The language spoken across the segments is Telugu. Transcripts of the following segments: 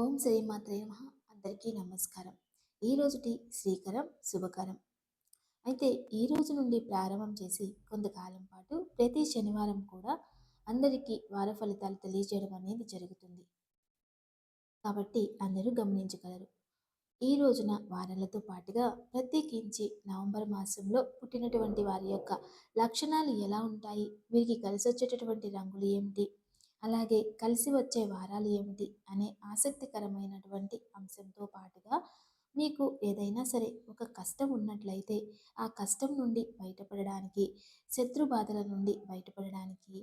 ఓం శ్రీమాత్రే నమః. అందరికీ నమస్కారం. ఈ రోజుటి శ్రీకరం శుభకరం. అయితే ఈ రోజు నుండి ప్రారంభం చేసి కొంతకాలం పాటు ప్రతి శనివారం కూడా అందరికీ వార ఫలితాలు తెలియజేయడం అనేది జరుగుతుంది. కాబట్టి అందరూ గమనించగలరు. ఈ రోజున వారాలతో పాటుగా ప్రత్యేకించి నవంబర్ మాసంలో పుట్టినటువంటి వారి యొక్క లక్షణాలు ఎలా ఉంటాయి? వీరికి కలిసి వచ్చేటటువంటి రంగులు ఏమిటి? అలాగే కలిసి వచ్చే వారాలు ఏమిటి అనే ఆసక్తికరమైనటువంటి అంశంతో పాటుగా మీకు ఏదైనా సరే ఒక కష్టం ఉన్నట్లయితే ఆ కష్టం నుండి బయటపడడానికి శత్రు బాధల నుండి బయటపడడానికి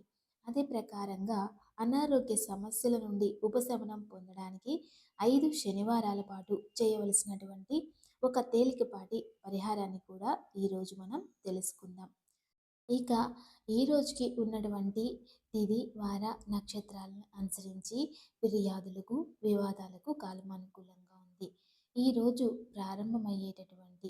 అదే ప్రకారంగా అనారోగ్య సమస్యల నుండి ఉపశమనం పొందడానికి ఐదు శనివారాల పాటు చేయవలసినటువంటి ఒక తేలికపాటి పరిహారాన్ని కూడా ఈరోజు మనం తెలుసుకుందాం. ఇక ఈ రోజుకి ఉన్నటువంటి తిది వార నక్షత్రాలను అనుసరించి ఫిర్యాదులకు వివాదాలకు కాలం అనుకూలంగా ఉంది. ఈరోజు ప్రారంభమయ్యేటటువంటి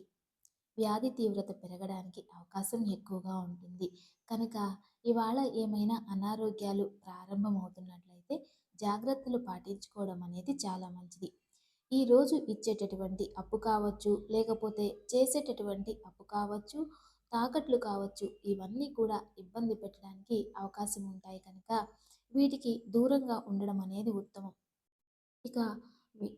వ్యాధి తీవ్రత పెరగడానికి అవకాశం ఎక్కువగా ఉంటుంది. కనుక ఇవాళ ఏమైనా అనారోగ్యాలు ప్రారంభమవుతున్నట్లయితే జాగ్రత్తలు పాటించుకోవడం అనేది చాలా మంచిది. ఈరోజు ఇచ్చేటటువంటి అప్పు కావచ్చు లేకపోతే చేసేటటువంటి అప్పు కావచ్చు తాకట్లు కావచ్చు. ఇవన్నీ కూడా ఇబ్బంది పెట్టడానికి అవకాశం ఉంటాయి కనుక వీటికి దూరంగా ఉండడం అనేది ఉత్తమం. ఇక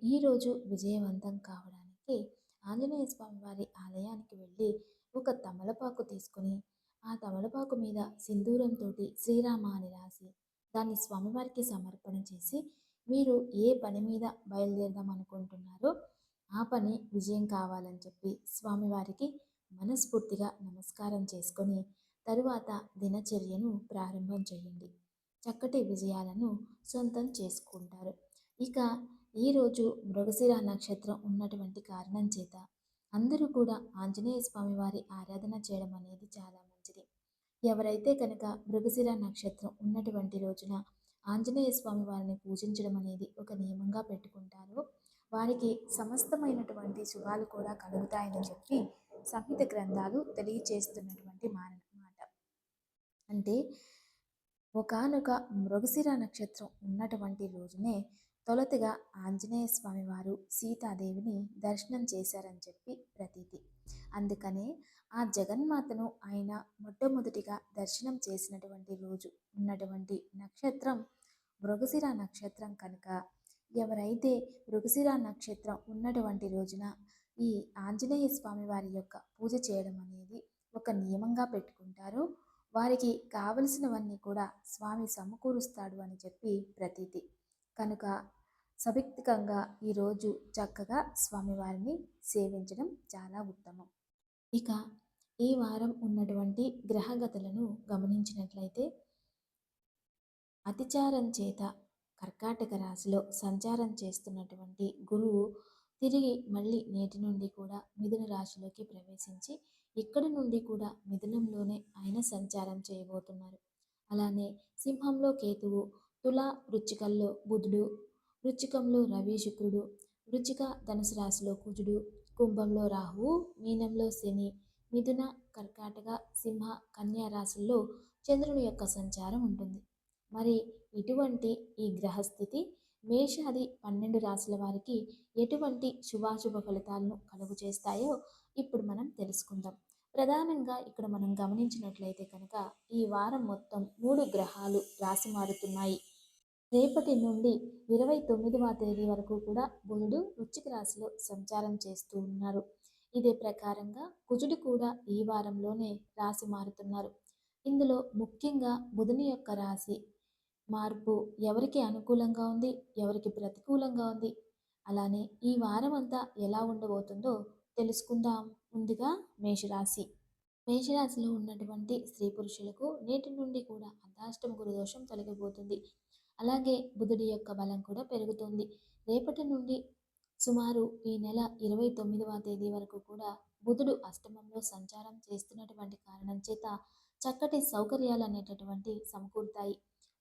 ఈరోజు విజయవంతం కావడానికి ఆంజనేయ స్వామి వారి ఆలయానికి వెళ్ళి ఒక తమలపాకు తీసుకొని ఆ తమలపాకు మీద సింధూరంతో శ్రీరామ అని రాసి దాన్ని స్వామివారికి సమర్పణ చేసి మీరు ఏ పని మీద బయలుదేరదాం అనుకుంటున్నారో ఆ పని విజయం కావాలని చెప్పి స్వామివారికి మనస్ఫూర్తిగా నమస్కారం చేసుకొని తరువాత దినచర్యను ప్రారంభం చేయండి. చక్కటి విజయాలను సొంతం చేసుకుంటారు. ఇక ఈరోజు మృగశిర నక్షత్రం ఉన్నటువంటి కారణం చేత అందరూ కూడా ఆంజనేయ స్వామి వారి ఆరాధన చేయడం అనేది చాలా మంచిది. ఎవరైతే కనుక మృగశిర నక్షత్రం ఉన్నటువంటి రోజున ఆంజనేయ స్వామి వారిని పూజించడం అనేది ఒక నియమంగా పెట్టుకుంటారో వారికి సమస్తమైనటువంటి శుభాలు కూడా కలుగుతాయని చెప్పి సంహిత గ్రంథాలు తెలియచేస్తున్నటువంటి మాట. అంటే ఒకనొక మృగశిర నక్షత్రం ఉన్నటువంటి రోజునే తొలతిగా ఆంజనేయ స్వామి వారు సీతాదేవిని దర్శనం చేశారని చెప్పి ప్రతీతి. అందుకనే ఆ జగన్మాతను ఆయన మొట్టమొదటిగా దర్శనం చేసినటువంటి రోజు ఉన్నటువంటి నక్షత్రం మృగశిర నక్షత్రం కనుక ఎవరైతే మృగశిర నక్షత్రం ఉన్నటువంటి రోజున ఈ ఆంజనేయ స్వామి వారి యొక్క పూజ చేయడం అనేది ఒక నియమంగా పెట్టుకుంటారు. వారికి కావలసినవన్నీ కూడా స్వామి సమకూరుస్తాడు అని చెప్పి ప్రతీతి. కనుక సభిక్తికంగా ఈరోజు చక్కగా స్వామివారిని సేవించడం చాలా ఉత్తమం. ఇక ఈ వారం ఉన్నటువంటి గ్రహగతులను గమనించినట్లయితే అతిచారం చేత కర్కాటక రాశిలో సంచారం చేస్తున్నటువంటి గురువు తిరిగి మళ్ళీ నేటి నుండి కూడా మిథున రాశిలోకి ప్రవేశించి ఇక్కడి నుండి కూడా మిథునంలోనే ఆయన సంచారం చేయబోతున్నారు. అలానే సింహంలో కేతువు తుల వృచ్చికల్లో బుధుడు వృచ్చికంలో రవి శుక్రుడు వృచ్చిక ధనుసు రాశిలో కుజుడు కుంభంలో రాహువు మీనంలో శని మిథున కర్కాటక సింహ కన్యా రాశుల్లో చంద్రుని యొక్క సంచారం ఉంటుంది. మరి ఇటువంటి ఈ గ్రహస్థితి మేషాది పన్నెండు రాశుల వారికి ఎటువంటి శుభాశుభ ఫలితాలను కలుగు చేస్తాయో ఇప్పుడు మనం తెలుసుకుందాం. ప్రధానంగా ఇక్కడ మనం గమనించినట్లయితే కనుక ఈ వారం మొత్తం మూడు గ్రహాలు రాశి మారుతున్నాయి. రేపటి నుండి ఇరవై తొమ్మిదవ తేదీ వరకు కూడా బుధుడు వృచ్చిక రాశిలో సంచారం చేస్తూ ఉన్నారు. ఇదే ప్రకారంగా కుజుడు కూడా ఈ వారంలోనే రాశి మారుతున్నారు. ఇందులో ముఖ్యంగా బుధుని యొక్క రాశి మార్పు ఎవరికి అనుకూలంగా ఉంది ఎవరికి ప్రతికూలంగా ఉంది? అలానే ఈ వారం అంతా ఎలా ఉండబోతుందో తెలుసుకుందాం. ముందుగా మేషరాశి. మేషరాశిలో ఉన్నటువంటి స్త్రీ పురుషులకు నేటి నుండి కూడా అర్ధాష్టమ గురుదోషం తొలగిపోతుంది. అలాగే బుధుడి యొక్క బలం కూడా పెరుగుతుంది. రేపటి నుండి సుమారు ఈ నెల ఇరవై తొమ్మిదవ తేదీ వరకు కూడా బుధుడు అష్టమంలో సంచారం చేస్తున్నటువంటి కారణం చేత చక్కటి సౌకర్యాలు అనేటటువంటి సమకూరుతాయి.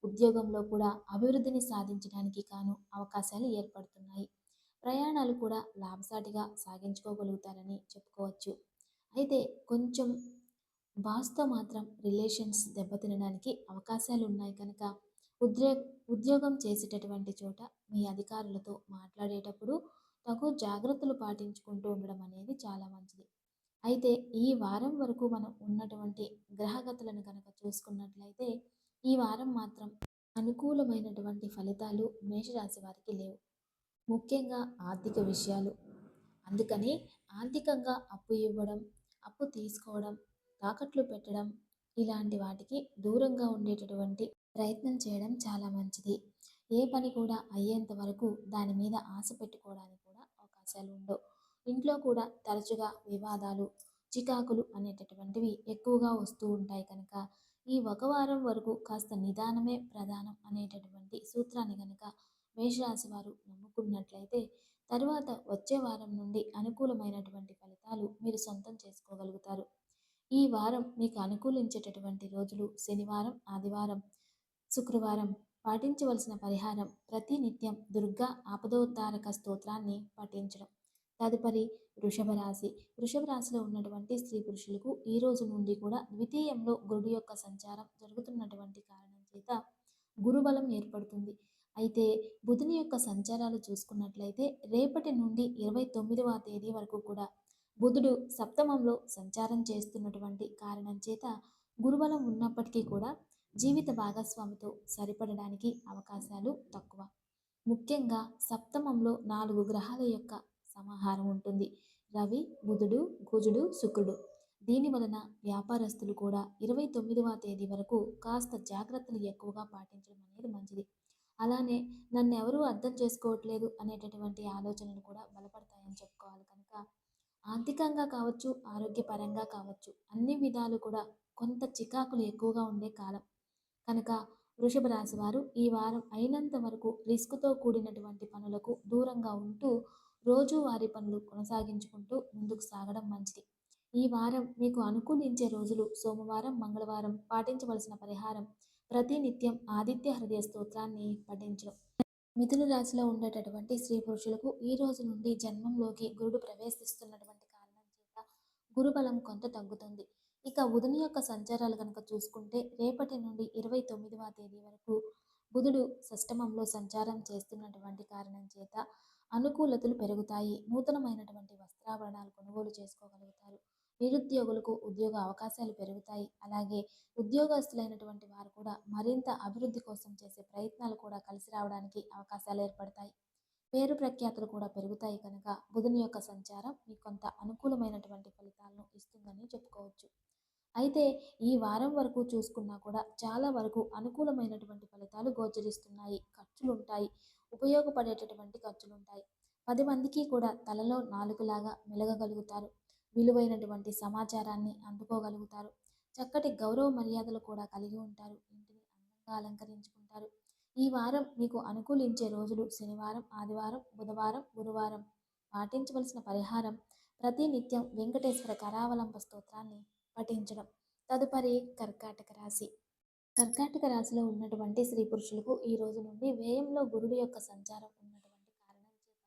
ఉద్యోగంలో కూడా అభివృద్ధిని సాధించడానికి కాను అవకాశాలు ఏర్పడుతున్నాయి. ప్రయాణాలు కూడా లాభసాటిగా సాగించుకోగలుగుతారని చెప్పుకోవచ్చు. అయితే కొంచెం బాస్తో మాత్రం రిలేషన్స్ దెబ్బతినడానికి అవకాశాలు ఉన్నాయి కనుక ఉద్రే ఉద్యోగం చేసేటటువంటి చోట మీ అధికారులతో మాట్లాడేటప్పుడు తగు జాగ్రత్తలు పాటించుకుంటూ ఉండడం అనేది చాలా మంచిది. అయితే ఈ వారం వరకు మనం ఉన్నటువంటి గ్రహగతులను కనుక చూసుకున్నట్లయితే ఈ వారం మాత్రం అనుకూలమైనటువంటి ఫలితాలు మేషరాశి వారికి లేవు. ముఖ్యంగా ఆర్థిక విషయాలు. అందుకని ఆర్థికంగా అప్పు ఇవ్వడం అప్పు తీసుకోవడం తాకట్లు పెట్టడం ఇలాంటి వాటికి దూరంగా ఉండేటటువంటి ప్రయత్నం చేయడం చాలా మంచిది. ఏ పని కూడా అయ్యేంత వరకు దాని మీద ఆశ పెట్టుకోవడానికి కూడా అవకాశాలు ఉండవు. ఇంట్లో కూడా తరచుగా వివాదాలు చికాకులు అనేటటువంటివి ఎక్కువగా వస్తూ ఉంటాయి కనుక ఈ ఒక వారం వరకు కాస్త నిదానమే ప్రధానం అనేటటువంటి సూత్రాన్ని కనుక మేషరాశి వారు నమ్ముకున్నట్లయితే తరువాత వచ్చే వారం నుండి అనుకూలమైనటువంటి ఫలితాలు మీరు సొంతం చేసుకోగలుగుతారు. ఈ వారం మీకు అనుకూలించేటటువంటి రోజులు శనివారం ఆదివారం శుక్రవారం పాటించవలసిన పరిహారం ప్రతినిత్యం దుర్గా ఆపదోద్ధారక స్తోత్రాన్ని పఠించడం. తదుపరి వృషభ రాశి. వృషభ రాశిలో ఉన్నటువంటి స్త్రీ పురుషులకు ఈ రోజు నుండి కూడా ద్వితీయంలో గురుడు యొక్క సంచారం జరుగుతున్నటువంటి కారణం చేత గురుబలం ఏర్పడుతుంది. అయితే బుధుని యొక్క సంచారాలు చూసుకున్నట్లయితే రేపటి నుండి ఇరవై తొమ్మిదవ తేదీ వరకు కూడా బుధుడు సప్తమంలో సంచారం చేస్తున్నటువంటి కారణం చేత గురుబలం ఉన్నప్పటికీ కూడా జీవిత భాగస్వామితో సరిపడడానికి అవకాశాలు తక్కువ. ముఖ్యంగా సప్తమంలో నాలుగు గ్రహాల యొక్క సమాహారం ఉంటుంది. రవి బుధుడు కుజుడు శుక్రుడు. దీని వలన వ్యాపారస్తులు కూడా ఇరవై తొమ్మిదవ తేదీ వరకు కాస్త జాగ్రత్తలు ఎక్కువగా పాటించడం అనేది మంచిది. అలానే నన్ను ఎవరూ అర్థం చేసుకోవట్లేదు అనేటటువంటి ఆలోచనలు కూడా బలపడతాయని చెప్పుకోవాలి కనుక. ఆర్థికంగా కావచ్చు ఆరోగ్యపరంగా కావచ్చు అన్ని విధాలు కూడా కొంత చికాకులు ఎక్కువగా ఉండే కాలం. కనుక వృషభ రాశి వారు ఈ వారం అయినంత వరకు రిస్క్తో కూడినటువంటి పనులకు దూరంగా ఉంటూ రోజువారీ పనులు కొనసాగించుకుంటూ ముందుకు సాగడం మంచిది. ఈ వారం మీకు అనుకూలించే రోజులు సోమవారం మంగళవారం పాటించవలసిన పరిహారం ప్రతినిత్యం ఆదిత్య హృదయ స్తోత్రాన్ని పఠించడం. మిథున రాశిలో ఉండేటటువంటి స్త్రీ పురుషులకు ఈ రోజు నుండి జన్మంలోకి గురుడు ప్రవేశిస్తున్నటువంటి కారణం చేత గురుబలం కొంత తగ్గుతుంది. ఇక బుధుని యొక్క సంచారాలు కనుక చూసుకుంటే రేపటి నుండి ఇరవై తొమ్మిదవ తేదీ వరకు బుధుడు సష్టమంలో సంచారం చేస్తున్నటువంటి కారణం చేత అనుకూలతలు పెరుగుతాయి. నూతనమైనటువంటి వస్త్రాభరణాలు కొనుగోలు చేసుకోగలుగుతారు. నిరుద్యోగులకు ఉద్యోగ అవకాశాలు పెరుగుతాయి. అలాగే ఉద్యోగస్తులైనటువంటి వారు కూడా మరింత అభివృద్ధి కోసం చేసే ప్రయత్నాలు కూడా కలిసి రావడానికి అవకాశాలు ఏర్పడతాయి. పేరు ప్రఖ్యాతులు కూడా పెరుగుతాయి కనుక బుధుని యొక్క సంచారం మీకు కొంత అనుకూలమైనటువంటి ఫలితాలను ఇస్తుందని చెప్పుకోవచ్చు. అయితే ఈ వారం వరకు చూసుకున్నా కూడా చాలా వరకు అనుకూలమైనటువంటి ఫలితాలు గోచరిస్తున్నాయి. ఖర్చులు ఉంటాయి ఉపయోగపడేటటువంటి ఖర్చులు ఉంటాయి పది మందికి కూడా తలలో నాలుగులాగా మెలగగలుగుతారు. విలువైనటువంటి సమాచారాన్ని అందుకోగలుగుతారు. చక్కటి గౌరవ మర్యాదలు కూడా కలిగి ఉంటారు. ఇంటిని అందంగా అలంకరించుకుంటారు. ఈ వారం మీకు అనుకూలించే రోజులు శనివారం ఆదివారం బుధవారం గురువారం. పాటించవలసిన పరిహారం ప్రతినిత్యం వెంకటేశ్వర కరావలంబ స్తోత్రాన్ని పఠించడం. తదుపరి కర్కాటక రాశి. కర్కాటక రాశిలో ఉన్నటువంటి స్త్రీ పురుషులకు ఈ రోజు నుండి వ్యయంలో గురుడు యొక్క సంచారం ఉన్నటువంటి కారణం చేత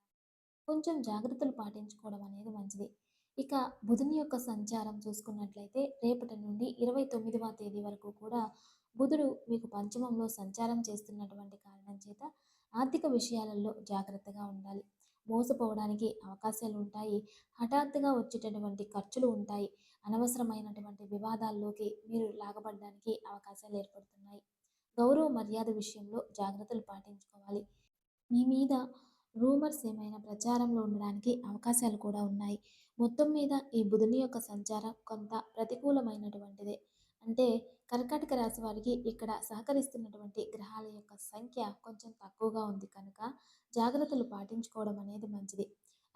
కొంచెం జాగ్రత్తలు పాటించుకోవడం అనేది మంచిది. ఇక బుధుని యొక్క సంచారం చూసుకున్నట్లయితే రేపటి నుండి ఇరవై తొమ్మిదవ తేదీ వరకు కూడా బుధుడు మీకు పంచమంలో సంచారం చేస్తున్నటువంటి కారణం చేత ఆర్థిక విషయాలలో జాగ్రత్తగా ఉండాలి. మోసపోవడానికి అవకాశాలు ఉంటాయి. హఠాత్తుగా వచ్చేటటువంటి ఖర్చులు ఉంటాయి. అనవసరమైనటువంటి వివాదాల్లోకి మీరు లాగబడడానికి అవకాశాలు ఏర్పడుతున్నాయి. గౌరవ మర్యాద విషయంలో జాగ్రత్తలు పాటించుకోవాలి. మీ మీద రూమర్స్ ఏమైనా ప్రచారంలో ఉండడానికి అవకాశాలు కూడా ఉన్నాయి. మొత్తం మీద ఈ బుధుని యొక్క సంచారం కొంత ప్రతికూలమైనటువంటిదే. అంటే కర్కాటక రాశి వారికి ఇక్కడ సహకరిస్తున్నటువంటి గ్రహాల యొక్క సంఖ్య కొంచెం తక్కువగా ఉంది కనుక జాగ్రత్తలు పాటించుకోవడం అనేది మంచిది.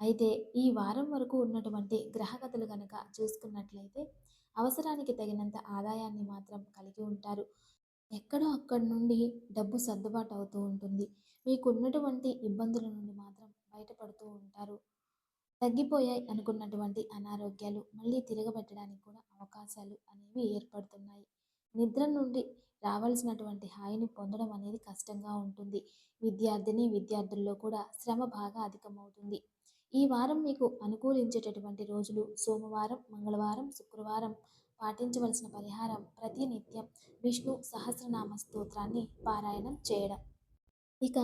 అయితే ఈ వారం వరకు ఉన్నటువంటి గ్రహగతులు కనుక చూసుకున్నట్లయితే అవసరానికి తగినంత ఆదాయాన్ని మాత్రం కలిగి ఉంటారు. ఎక్కడో అక్కడి నుండి డబ్బు సర్దుబాటు అవుతూ ఉంటుంది. మీకు ఉన్నటువంటి ఇబ్బందుల నుండి మాత్రం బయటపడుతూ ఉంటారు. తగ్గిపోయాయి అనుకున్నటువంటి అనారోగ్యాలు మళ్ళీ తిరగబెట్టడానికి కూడా అవకాశాలు అనేవి ఏర్పడుతున్నాయి. నిద్ర నుండి రావాల్సినటువంటి హాయిని పొందడం అనేది కష్టంగా ఉంటుంది. విద్యార్థిని విద్యార్థుల్లో కూడా శ్రమ బాగా అధికమవుతుంది. ఈ వారం మీకు అనుకూలించేటటువంటి రోజులు సోమవారం మంగళవారం శుక్రవారం పాటించవలసిన పరిహారం ప్రతి నిత్యం విష్ణు సహస్రనామ స్తోత్రాన్ని పారాయణం చేయడం. ఇక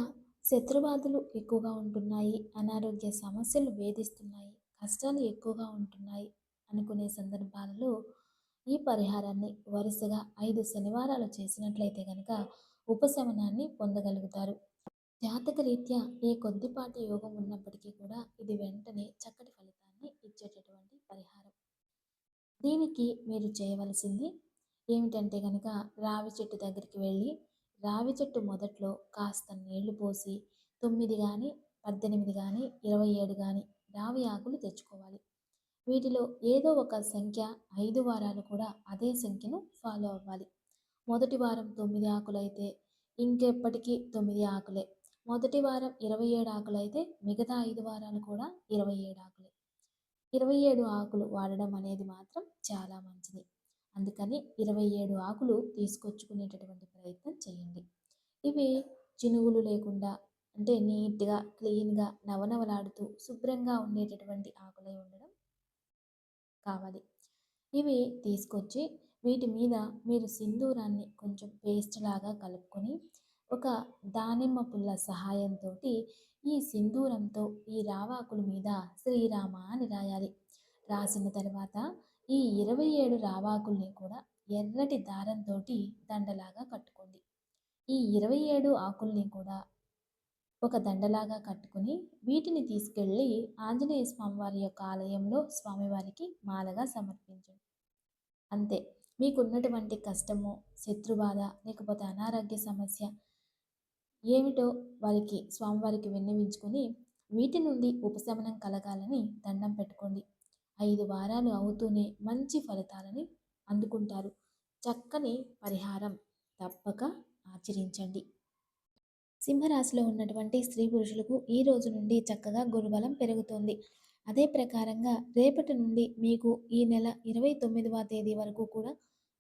శత్రుబాధలు ఎక్కువగా ఉంటున్నాయి అనారోగ్య సమస్యలు వేధిస్తున్నాయి కష్టాలు ఎక్కువగా ఉంటున్నాయి అనుకునే సందర్భాలలో ఈ పరిహారాన్ని వరుసగా ఐదు శనివారాలు చేసినట్లయితే కనుక ఉపశమనాన్ని పొందగలుగుతారు. జాతక రీత్యా ఏ కొద్దిపాటి యోగం ఉన్నప్పటికీ కూడా ఇది వెంటనే చక్కటి ఫలితాన్ని ఇచ్చేటటువంటి పరిహారం. దీనికి మీరు చేయవలసింది ఏమిటంటే కనుక రావి చెట్టు దగ్గరికి వెళ్ళి రావి చెట్టు మొదట్లో కాస్త నీళ్ళు పోసి తొమ్మిది కానీ పద్దెనిమిది కానీ ఇరవై ఏడు కానీ రావి ఆకులు తెచ్చుకోవాలి. వీటిలో ఏదో ఒక సంఖ్య ఐదు వారాలు కూడా అదే సంఖ్యను ఫాలో అవ్వాలి. మొదటి వారం తొమ్మిది ఆకులు అయితే ఇంకెప్పటికీ తొమ్మిది ఆకులే. మొదటి వారం ఇరవై ఏడు ఆకులు అయితే మిగతా ఐదు వారాలు కూడా ఇరవై ఏడు ఆకులే. ఇరవై ఏడు ఆకులు వాడడం అనేది మాత్రం చాలా మంచిది. అందుకని ఇరవై ఏడు ఆకులు తీసుకొచ్చుకునేటటువంటి ప్రయత్నం చేయండి. ఇవి చినుగులు లేకుండా అంటే నీట్గా క్లీన్గా నవనవలాడుతూ శుభ్రంగా ఉండేటటువంటి ఆకులై ఉండడం కావాలి. ఇవి తీసుకొచ్చి వీటి మీద మీరు సింధూరాన్ని కొంచెం పేస్ట్ లాగా కలుపుకొని ఒక దానిమ్మ పుల్ల సహాయంతో ఈ సింధూరంతో ఈ రావాకుల మీద శ్రీరామ అని రాయాలి. రాసిన తర్వాత ఈ ఇరవై ఏడు రావాకుల్ని కూడా ఎర్రటి దారంతో దండలాగా కట్టుకోండి. ఈ ఇరవై ఏడు ఆకుల్ని కూడా ఒక దండలాగా కట్టుకుని వీటిని తీసుకెళ్ళి ఆంజనేయ స్వామివారి యొక్క ఆలయంలో స్వామివారికి మాలగా సమర్పించండి. అంతే. మీకున్నటువంటి కష్టము శత్రుబాధ లేకపోతే అనారోగ్య సమస్య ఏమిటో వారికి స్వామివారికి విన్నవించుకొని వీటి నుండి ఉపశమనం కలగాలని దండం పెట్టుకోండి. ఐదు వారాలు అవుతూనే మంచి ఫలితాలని అందుకుంటారు. చక్కని పరిహారం తప్పక ఆచరించండి. సింహరాశిలో ఉన్నటువంటి స్త్రీ పురుషులకు ఈ రోజు నుండి చక్కగా గురుబలం పెరుగుతుంది. అదే ప్రకారంగా రేపటి నుండి మీకు ఈ నెల ఇరవై తొమ్మిదవ తేదీ వరకు కూడా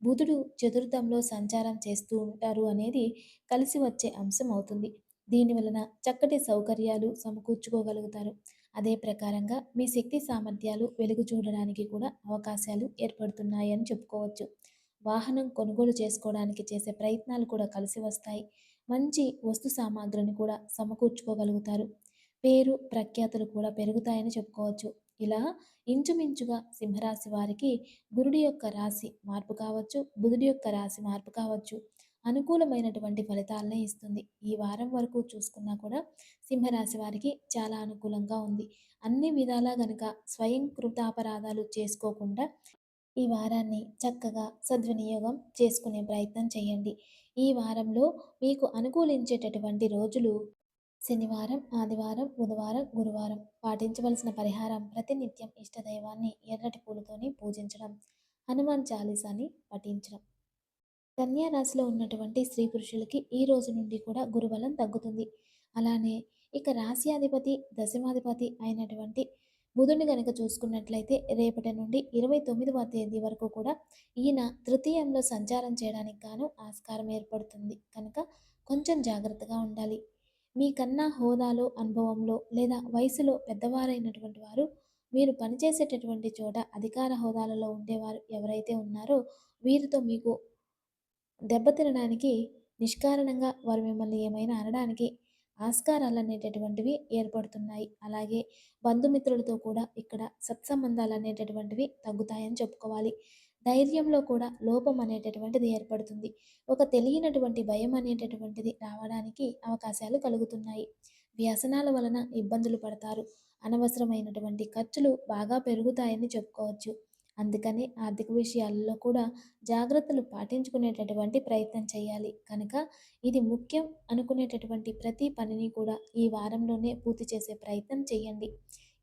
బుధుడు చతుర్థంలో సంచారం చేస్తూ ఉంటారు అనేది కలిసి వచ్చే అంశం అవుతుంది. దీని వలన చక్కటి సౌకర్యాలు సమకూర్చుకోగలుగుతారు. అదే ప్రకారంగా మీ శక్తి సామర్థ్యాలు వెలుగు చూడడానికి కూడా అవకాశాలు ఏర్పడుతున్నాయని చెప్పుకోవచ్చు. వాహనం కొనుగోలు చేసుకోవడానికి చేసే ప్రయత్నాలు కూడా కలిసి వస్తాయి. మంచి వస్తు సామాగ్రిని కూడా సమకూర్చుకోగలుగుతారు. పేరు ప్రఖ్యాతులు కూడా పెరుగుతాయని చెప్పుకోవచ్చు. ఇలా ఇంచుమించుగా సింహరాశి వారికి గురుడి యొక్క రాశి మార్పు కావచ్చు బుధుడి యొక్క రాశి మార్పు కావచ్చు అనుకూలమైనటువంటి ఫలితాలనే ఇస్తుంది. ఈ వారం వరకు చూసుకున్నా కూడా సింహరాశి వారికి చాలా అనుకూలంగా ఉంది. అన్ని విధాలా గనుక స్వయం కృతాపరాధాలు చేసుకోకుండా ఈ వారాన్ని చక్కగా సద్వినియోగం చేసుకునే ప్రయత్నం చేయండి. ఈ వారంలో మీకు అనుకూలించేటటువంటి రోజులు శనివారం ఆదివారం బుధవారం గురువారం పాటించవలసిన పరిహారం ప్రతినిత్యం ఇష్టదైవాన్ని ఎర్రటి పూలతోని పూజించడం హనుమాన్ చాలీసాని పఠించడం. కన్యారాశిలో ఉన్నటువంటి స్త్రీ పురుషులకి ఈ రోజు నుండి కూడా గురుబలం తగ్గుతుంది. అలానే ఇక రాశ్యాధిపతి దశమాధిపతి అయినటువంటి బుధుని కనుక చూసుకున్నట్లయితే రేపటి నుండి ఇరవై తొమ్మిదవ తేదీ వరకు కూడా ఈయన తృతీయంలో సంచారం చేయడానికి గాను ఆస్కారం ఏర్పడుతుంది. కనుక కొంచెం జాగ్రత్తగా ఉండాలి. మీకన్నా హోదాలో అనుభవంలో లేదా వయసులో పెద్దవారైనటువంటి వారు మీరు పనిచేసేటటువంటి చోట అధికార హోదాలలో ఉండేవారు ఎవరైతే ఉన్నారో వీరితో మీకు దెబ్బతినడానికి నిష్కారణంగా వారు మిమ్మల్ని ఏమైనా అనడానికి ఆస్కారాలు అనేటటువంటివి ఏర్పడుతున్నాయి. అలాగే బంధుమిత్రులతో కూడా ఇక్కడ సత్సంబంధాలు అనేటటువంటివి తగ్గుతాయని చెప్పుకోవాలి. ధైర్యంలో కూడా లోపం అనేటటువంటిది ఏర్పడుతుంది. ఒక తెలియనటువంటి భయం అనేటటువంటిది రావడానికి అవకాశాలు కలుగుతున్నాయి. వ్యసనాల వలన ఇబ్బందులు పడతారు. అనవసరమైనటువంటి ఖర్చులు బాగా పెరుగుతాయని చెప్పుకోవచ్చు. అందుకని ఆర్థిక విషయాలలో కూడా జాగ్రత్తలు పాటించుకునేటటువంటి ప్రయత్నం చేయాలి. కనుక ఇది ముఖ్యం అనుకునేటటువంటి ప్రతి పనిని కూడా ఈ వారంలోనే పూర్తి చేసే ప్రయత్నం చేయండి.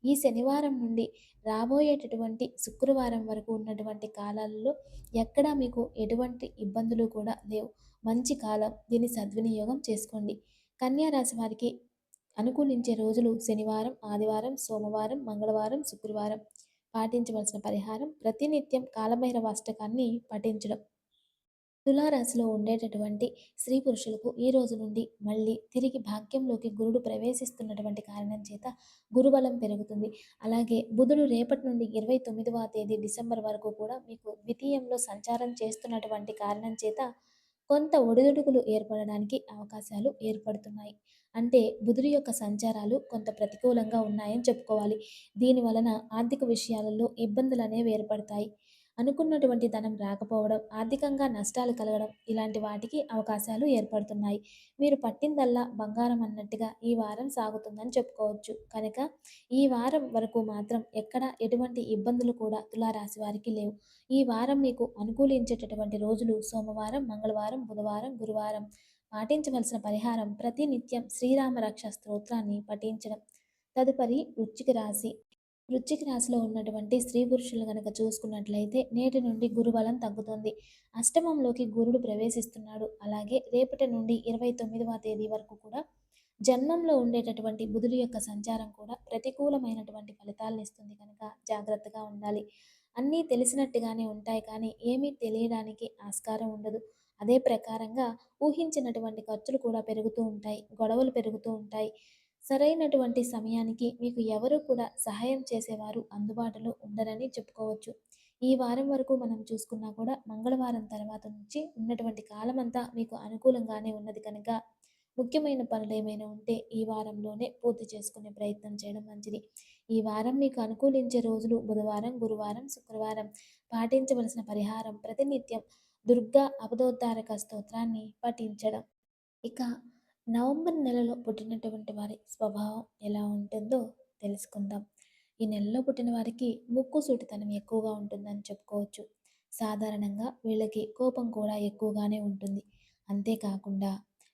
ఈ శనివారం నుండి రాబోయేటటువంటి శుక్రవారం వరకు ఉన్నటువంటి కాలాలలో ఎక్కడా మీకు ఎటువంటి ఇబ్బందులు కూడా లేవు. మంచి కాలం దీన్ని సద్వినియోగం చేసుకోండి. కన్యా రాశి వారికి అనుకూలించే రోజులు శనివారం ఆదివారం సోమవారం మంగళవారం శుక్రవారం. పాటించవలసిన పరిహారం ప్రతినిత్యం కాలభైరవ అష్టకాన్ని పఠించడం. తులారాశిలో ఉండేటటువంటి స్త్రీ పురుషులకు ఈ రోజు నుండి మళ్ళీ తిరిగి భాగ్యంలోకి గురుడు ప్రవేశిస్తున్నటువంటి కారణం చేత గురుబలం పెరుగుతుంది. అలాగే బుధుడు రేపటి నుండి ఇరవై తొమ్మిదవ తేదీ డిసెంబర్ వరకు కూడా మీకు ద్వితీయంలో సంచారం చేస్తున్నటువంటి కారణం చేత కొంత ఒడిదుడుకులు ఏర్పడడానికి అవకాశాలు ఏర్పడుతున్నాయి. అంటే బుధుడి యొక్క సంచారాలు కొంత ప్రతికూలంగా ఉన్నాయని చెప్పుకోవాలి. దీని వలన ఆర్థిక విషయాలలో ఇబ్బందులు అనేవి ఏర్పడతాయి. అనుకున్నటువంటి ధనం రాకపోవడం ఆర్థికంగా నష్టాలు కలగడం ఇలాంటి వాటికి అవకాశాలు ఏర్పడుతున్నాయి. మీరు పట్టిందల్లా బంగారం అన్నట్టుగా ఈ వారం సాగుతుందని చెప్పుకోవచ్చు. కనుక ఈ వారం వరకు మాత్రం ఎక్కడ ఎటువంటి ఇబ్బందులు కూడా తులారాశి వారికి లేవు. ఈ వారం మీకు అనుకూలించేటటువంటి రోజులు సోమవారం మంగళవారం బుధవారం గురువారం. పాటించవలసిన పరిహారం ప్రతినిత్యం శ్రీరామ రక్ష స్తోత్రాన్ని పఠించడం. తదుపరి వృచ్చిక రాశి. వృశ్చిక రాశిలో ఉన్నటువంటి స్త్రీ పురుషులు కనుక చూసుకున్నట్లయితే నేటి నుండి గురుబలం తగ్గుతుంది. అష్టమంలోకి గురుడు ప్రవేశిస్తున్నాడు. అలాగే రేపటి నుండి ఇరవై తొమ్మిదవ తేదీ వరకు కూడా జన్మంలో ఉండేటటువంటి బుధుడి యొక్క సంచారం కూడా ప్రతికూలమైనటువంటి ఫలితాలను ఇస్తుంది కనుక జాగ్రత్తగా ఉండాలి. అన్నీ తెలిసినట్టుగానే ఉంటాయి కానీ ఏమీ తెలియడానికి ఆస్కారం ఉండదు. అదే ప్రకారంగా ఊహించినటువంటి ఖర్చులు కూడా పెరుగుతూ ఉంటాయి. గొడవలు పెరుగుతూ ఉంటాయి. సరైనటువంటి సమయానికి మీకు ఎవరు కూడా సహాయం చేసేవారు అందుబాటులో ఉండరని చెప్పుకోవచ్చు. ఈ వారం వరకు మనం చూసుకున్నా కూడా మంగళవారం తర్వాత నుంచి ఉన్నటువంటి కాలమంతా మీకు అనుకూలంగానే ఉన్నది కనుక ముఖ్యమైన పనులు ఏమైనా ఉంటే ఈ వారంలోనే పూర్తి చేసుకునే ప్రయత్నం చేయడం మంచిది. ఈ వారం మీకు అనుకూలించే రోజులు బుధవారం గురువారం శుక్రవారం. పాటించవలసిన పరిహారం ప్రతినిత్యం దుర్గా అపదోద్ధారక స్తోత్రాన్ని పఠించడం. ఇక నవంబర్ నెలలో పుట్టినటువంటి వారి స్వభావం ఎలా ఉంటుందో తెలుసుకుందాం. ఈ నెలలో పుట్టిన వారికి ముక్కు సూటితనం ఎక్కువగా ఉంటుందని చెప్పుకోవచ్చు. సాధారణంగా వీళ్ళకి కోపం కూడా ఎక్కువగానే ఉంటుంది. అంతేకాకుండా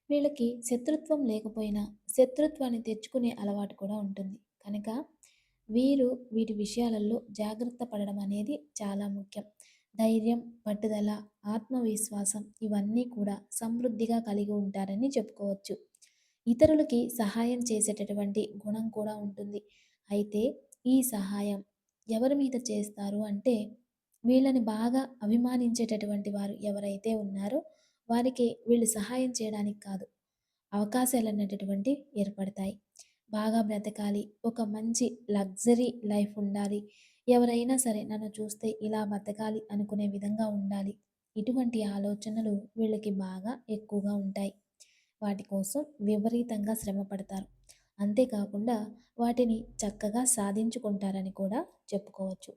వీళ్ళకి శత్రుత్వం లేకపోయినా శత్రుత్వాన్ని తెచ్చుకునే అలవాటు కూడా ఉంటుంది. కనుక వీరు వీటి విషయాలలో జాగ్రత్త పడడం అనేది చాలా ముఖ్యం. ధైర్యం పట్టుదల ఆత్మవిశ్వాసం ఇవన్నీ కూడా సమృద్ధిగా కలిగి ఉంటారని చెప్పుకోవచ్చు. ఇతరులకి సహాయం చేసేటటువంటి గుణం కూడా ఉంటుంది. అయితే ఈ సహాయం ఎవరి మీద చేస్తారు అంటే వీళ్ళని బాగా అభిమానించేటటువంటి వారు ఎవరైతే ఉన్నారో వారికి వీళ్ళు సహాయం చేయడానికి కాదు అవకాశాలు అనేటటువంటి ఏర్పడతాయి. బాగా బ్రతకాలి ఒక మంచి లగ్జరీ లైఫ్ ఉండాలి ఎవరైనా సరే నన్ను చూస్తే ఇలా బతకాలి అనుకునే విధంగా ఉండాలి. ఇటువంటి ఆలోచనలు వీళ్ళకి బాగా ఎక్కువగా ఉంటాయి. వాటి కోసం విపరీతంగా శ్రమ పడతారు. అంతేకాకుండా వాటిని చక్కగా సాధించుకుంటారని కూడా చెప్పుకోవచ్చు.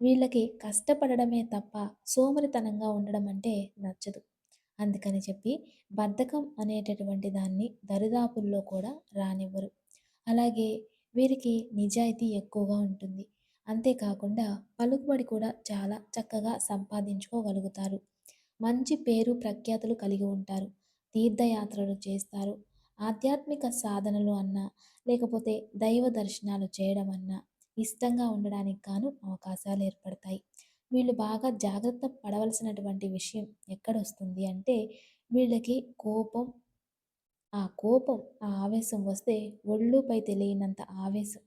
వీళ్ళకి కష్టపడడమే తప్ప సోమరితనంగా ఉండడం అంటే నచ్చదు. అందుకని చెప్పి బద్ధకం అనేటటువంటి దాన్ని దరిదాపుల్లో కూడా రానివ్వరు. అలాగే వీరికి నిజాయితీ ఎక్కువగా ఉంటుంది. అంతేకాకుండా పలుకుబడి కూడా చాలా చక్కగా సంపాదించుకోగలుగుతారు. మంచి పేరు ప్రఖ్యాతులు కలిగి ఉంటారు. తీర్థయాత్రలు చేస్తారు. ఆధ్యాత్మిక సాధనలు అన్నా లేకపోతే దైవ దర్శనాలు చేయడం అన్నా ఇష్టంగా ఉండడానికి గాను అవకాశాలు ఏర్పడతాయి. వీళ్ళు బాగా జాగ్రత్త పడవలసినటువంటి విషయం ఎక్కడొస్తుంది అంటే వీళ్ళకి కోపం ఆ కోపం ఆ ఆవేశం వస్తే ఒళ్ళుపై తెలియనంత ఆవేశం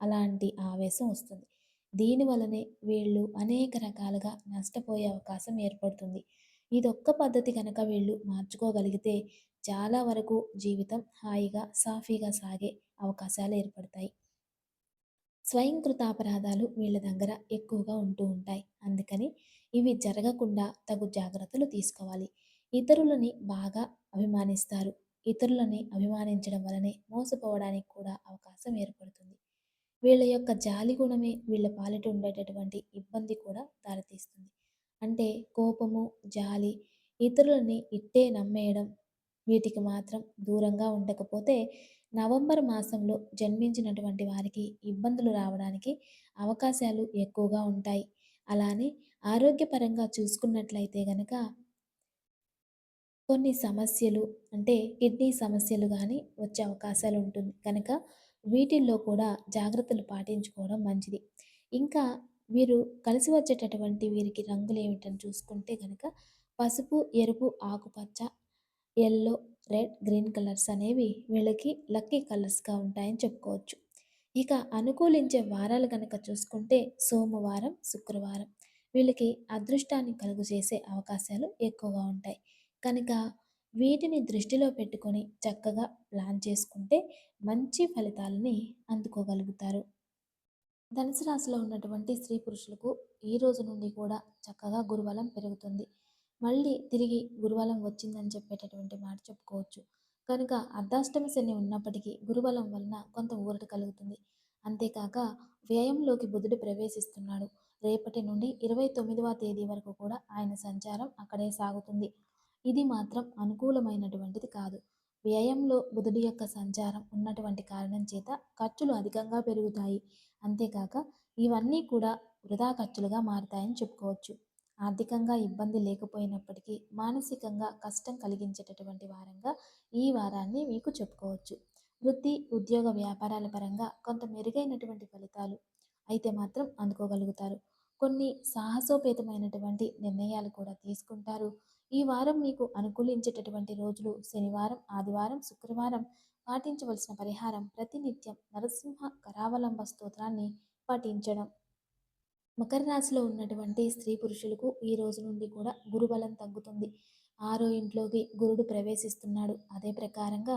అలాంటి ఆవేశం వస్తుంది. దీనివలనే వీళ్ళు అనేక రకాలుగా నష్టపోయే అవకాశం ఏర్పడుతుంది. ఇదొక్క పద్ధతి కనుక వీళ్ళు మార్చుకోగలిగితే చాలా వరకు జీవితం హాయిగా సాఫీగా సాగే అవకాశాలు ఏర్పడతాయి. స్వయంకృత అపరాధాలు వీళ్ళ దగ్గర ఎక్కువగా ఉంటూ ఉంటాయి. అందుకని ఇవి జరగకుండా తగు జాగ్రత్తలు తీసుకోవాలి. ఇతరులని బాగా అభిమానిస్తారు. ఇతరులని అభిమానించడం వలనే మోసపోవడానికి కూడా అవకాశం ఏర్పడుతుంది. వీళ్ళ యొక్క జాలి గుణమే వీళ్ళ పాలిట ఉండేటటువంటి ఇబ్బంది కూడా దారితీస్తుంది. అంటే కోపము జాలి ఇతరులని ఇట్టే నమ్మేయడం వీటికి మాత్రం దూరంగా ఉండకపోతే నవంబర్ మాసంలో జన్మించినటువంటి వారికి ఇబ్బందులు రావడానికి అవకాశాలు ఎక్కువగా ఉంటాయి. అలానే ఆరోగ్యపరంగా చూసుకున్నట్లయితే గనక కొన్ని సమస్యలు అంటే కిడ్నీ సమస్యలు కానీ వచ్చే అవకాశాలు ఉంటుంది. కనుక వీటిల్లో కూడా జాగ్రత్తలు పాటించుకోవడం మంచిది ఇంకా వీరు కలిసి వచ్చేటటువంటి వీరికి రంగులు ఏమిటని చూసుకుంటే కనుక పసుపు ఎరుపు ఆకుపచ్చ ఎల్లో రెడ్ గ్రీన్ కలర్స్ అనేవి వీళ్ళకి లక్కీ కలర్స్గా ఉంటాయని చెప్పుకోవచ్చు ఇక అనుకూలించే వారాలు కనుక చూసుకుంటే సోమవారం శుక్రవారం వీళ్ళకి అదృష్టాన్ని కలుగజేసే అవకాశాలు ఎక్కువగా ఉంటాయి. కనుక వీటిని దృష్టిలో పెట్టుకొని చక్కగా ప్లాన్ చేసుకుంటే మంచి ఫలితాలని అందుకోగలుగుతారు. ధనుసు రాశిలో ఉన్నటువంటి స్త్రీ పురుషులకు ఈ రోజు నుండి కూడా చక్కగా గురుబలం పెరుగుతుంది. మళ్ళీ తిరిగి గురుబలం వచ్చిందని చెప్పేటటువంటి మాట చెప్పుకోవచ్చు. కనుక అర్ధాష్టమ శని ఉన్నప్పటికీ గురుబలం వలన కొంత ఊరట కలుగుతుంది. అంతేకాక వ్యయంలోకి బుధుడు ప్రవేశిస్తున్నాడు. రేపటి నుండి ఇరవై తొమ్మిదవ తేదీ వరకు కూడా ఆయన సంచారం అక్కడే సాగుతుంది. ఇది మాత్రం అనుకూలమైనటువంటిది కాదు. వ్యయంలో బుధుడి యొక్క సంచారం ఉన్నటువంటి కారణం చేత ఖర్చులు అధికంగా పెరుగుతాయి. అంతేకాక ఇవన్నీ కూడా వృధా ఖర్చులుగా మారుతాయని చెప్పుకోవచ్చు. ఆర్థికంగా ఇబ్బంది లేకపోయినప్పటికీ మానసికంగా కష్టం కలిగించేటటువంటి వారంగా ఈ వారాన్ని మీకు చెప్పుకోవచ్చు. వృత్తి, ఉద్యోగ వ్యాపారాల పరంగా కొంత మెరుగైనటువంటి ఫలితాలు అయితే మాత్రం అందుకోగలుగుతారు. కొన్ని సాహసోపేతమైనటువంటి నిర్ణయాలు కూడా తీసుకుంటారు. ఈ వారం మీకు అనుకూలించేటటువంటి రోజులు శనివారం, ఆదివారం, శుక్రవారం పాటించవలసిన పరిహారం ప్రతినిత్యం నరసింహ కరావలంబ స్తోత్రాన్ని పఠించడం. మకర రాశిలో ఉన్నటువంటి స్త్రీ పురుషులకు ఈ రోజు నుండి కూడా గురుబలం తగ్గుతుంది. ఆరో ఇంట్లోకి గురుడు ప్రవేశిస్తున్నాడు. అదే ప్రకారంగా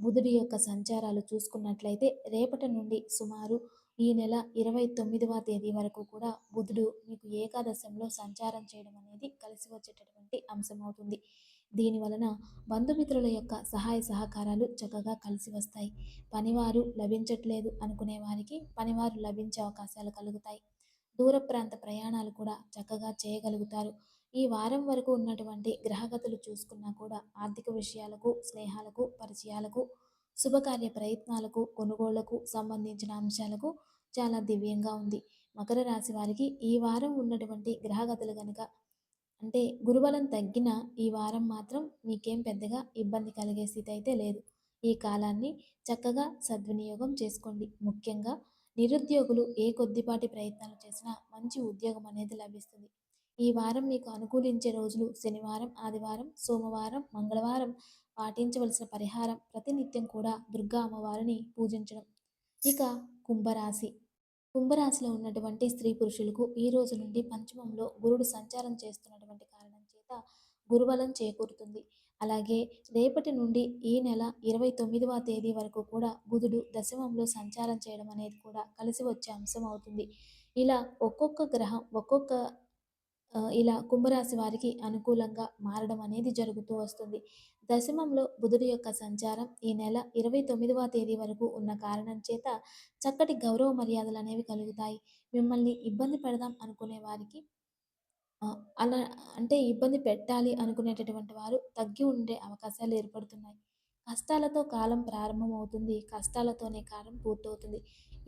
బుధుడి యొక్క సంచారాలు చూసుకున్నట్లయితే రేపటి నుండి సుమారు ఈ నెల ఇరవై తొమ్మిదవ తేదీ వరకు కూడా బుధుడు మీకు ఏకాదశంలో సంచారం చేయడం అనేది కలిసి వచ్చేటటువంటి అంశం అవుతుంది. దీని వలన బంధుమిత్రుల యొక్క సహాయ సహకారాలు చక్కగా కలిసి వస్తాయి. పనివారు లభించట్లేదు అనుకునే వారికి పనివారు లభించే అవకాశాలు కలుగుతాయి. దూర ప్రాంత ప్రయాణాలు కూడా చక్కగా చేయగలుగుతారు. ఈ వారం వరకు ఉన్నటువంటి గ్రహగతులు చూసుకున్నా కూడా ఆర్థిక విషయాలకు స్నేహాలకు పరిచయాలకు శుభకార్య ప్రయత్నాలకు కొనుగోళ్ళకు సంబంధించిన అంశాలకు చాలా దివ్యంగా ఉంది. మకర రాశి వారికి ఈ వారం ఉన్నటువంటి గ్రహగతులు కనుక అంటే గురుబలం తగ్గిన ఈ వారం మాత్రం మీకేం పెద్దగా ఇబ్బంది కలిగే స్థితి అయితే లేదు. ఈ కాలాన్ని చక్కగా సద్వినియోగం చేసుకోండి. ముఖ్యంగా నిరుద్యోగులు ఏ కొద్దిపాటి ప్రయత్నాలు చేసినా మంచి ఉద్యోగం అనేది లభిస్తుంది. ఈ వారం మీకు అనుకూలించే రోజులు శనివారం ఆదివారం సోమవారం మంగళవారం పాటించవలసిన పరిహారం ప్రతినిత్యం కూడా దుర్గా అమ్మవారిని పూజించడం. ఇక కుంభరాశి. కుంభరాశిలో ఉన్నటువంటి స్త్రీ పురుషులకు ఈ రోజు నుండి పంచమంలో గురుడు సంచారం చేస్తున్నటువంటి కారణం చేత గురుబలం చేకూరుతుంది. అలాగే రేపటి నుండి ఈ నెల ఇరవై తొమ్మిదవ తేదీ వరకు కూడా బుధుడు దశమంలో సంచారం చేయడం అనేది కూడా కలిసి వచ్చే అంశం అవుతుంది. ఇలా ఒక్కొక్క గ్రహం ఒక్కొక్క ఇలా కుంభరాశి వారికి అనుకూలంగా మారడం అనేది జరుగుతూ వస్తుంది. దశమంలో బుధుడి యొక్క సంచారం ఈ నెల ఇరవై తొమ్మిదవ తేదీ వరకు ఉన్న కారణం చేత చక్కటి గౌరవ మర్యాదలు అనేవి కలుగుతాయి. మిమ్మల్ని ఇబ్బంది పెడదాం అనుకునే వారికి అలా అంటే ఇబ్బంది పెట్టాలి అనుకునేటటువంటి వారు తగ్గి ఉండే అవకాశాలు ఏర్పడుతున్నాయి. కష్టాలతో కాలం ప్రారంభమవుతుంది. కష్టాలతోనే కాలం పూర్తవుతుంది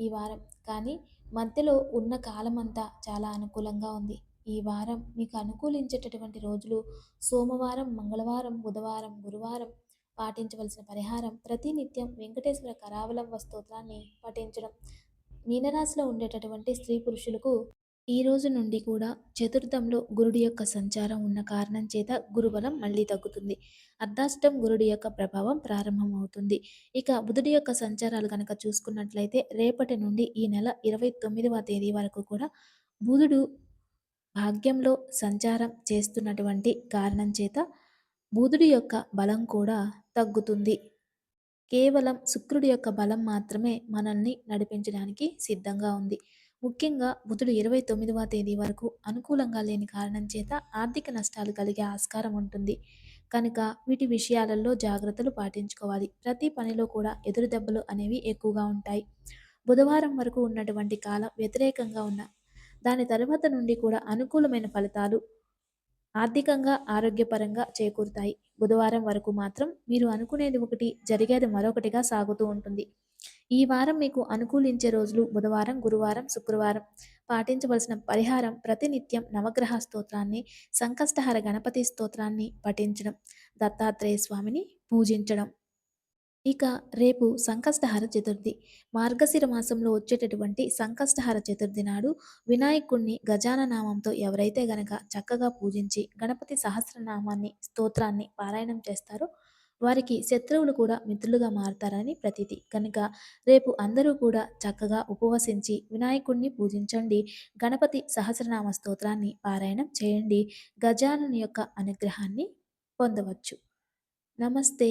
ఈ వారం. కానీ మధ్యలో ఉన్న కాలం అంతా చాలా అనుకూలంగా ఉంది. ఈ వారం మీకు అనుకూలించేటటువంటి రోజులు సోమవారం మంగళవారం బుధవారం గురువారం పాటించవలసిన పరిహారం ప్రతినిత్యం వెంకటేశ్వర కరావలంబ స్తోత్రాన్ని పఠించడం. మీనరాశిలో ఉండేటటువంటి స్త్రీ పురుషులకు ఈ రోజు నుండి కూడా చతుర్థంలో గురుడి యొక్క సంచారం ఉన్న కారణం చేత గురుబలం మళ్ళీ తగ్గుతుంది. అర్ధాష్టం గురుడి యొక్క ప్రభావం ప్రారంభమవుతుంది. ఇక బుధుడి యొక్క సంచారాలు కనుక చూసుకున్నట్లయితే రేపటి నుండి ఈ నెల ఇరవై తొమ్మిదవ తేదీ వరకు కూడా బుధుడు భాగ్యంలో సంచారం చేస్తున్నటువంటి కారణం చేత బుధుడి యొక్క బలం కూడా తగ్గుతుంది. కేవలం శుక్రుడి యొక్క బలం మాత్రమే మనల్ని నడిపించడానికి సిద్ధంగా ఉంది. ముఖ్యంగా బుధుడు ఇరవై తొమ్మిదవ తేదీ వరకు అనుకూలంగా లేని కారణం చేత ఆర్థిక నష్టాలు కలిగే ఆస్కారం ఉంటుంది. కనుక వీటి విషయాలలో జాగ్రత్తలు పాటించుకోవాలి. ప్రతి పనిలో కూడా ఎదురు దెబ్బలు అనేవి ఎక్కువగా ఉంటాయి. బుధవారం వరకు ఉన్నటువంటి కాలం వ్యతిరేకంగా ఉన్న దాని తర్వాత నుండి కూడా అనుకూలమైన ఫలితాలు ఆర్థికంగా ఆరోగ్యపరంగా చేకూరుతాయి. బుధవారం వరకు మాత్రం మీరు అనుకునేది ఒకటి జరిగేది మరొకటిగా సాగుతూ ఉంటుంది. ఈ వారం మీకు అనుకూలించే రోజులు బుధవారం గురువారం శుక్రవారం. పాటించవలసిన పరిహారం ప్రతినిత్యం నవగ్రహ స్తోత్రాన్ని సంకష్టహర గణపతి స్తోత్రాన్ని పఠించడం దత్తాత్రేయ స్వామిని పూజించడం. ఇక రేపు సంకష్టహర చతుర్థి. మార్గశిర మాసంలో వచ్చేటటువంటి సంకష్టహర చతుర్థి నాడు వినాయకుణ్ణి గజాన నామంతో ఎవరైతే గనక చక్కగా పూజించి గణపతి సహస్రనామాన్ని స్తోత్రాన్ని పారాయణం చేస్తారో వారికి శత్రువులు కూడా మిత్రులుగా మారతారని ప్రతీతి. కనుక రేపు అందరూ కూడా చక్కగా ఉపవసించి వినాయకుడిని పూజించండి. గణపతి సహస్రనామ స్తోత్రాన్ని పారాయణం చేయండి. గజానుని యొక్క అనుగ్రహాన్ని పొందవచ్చు. నమస్తే.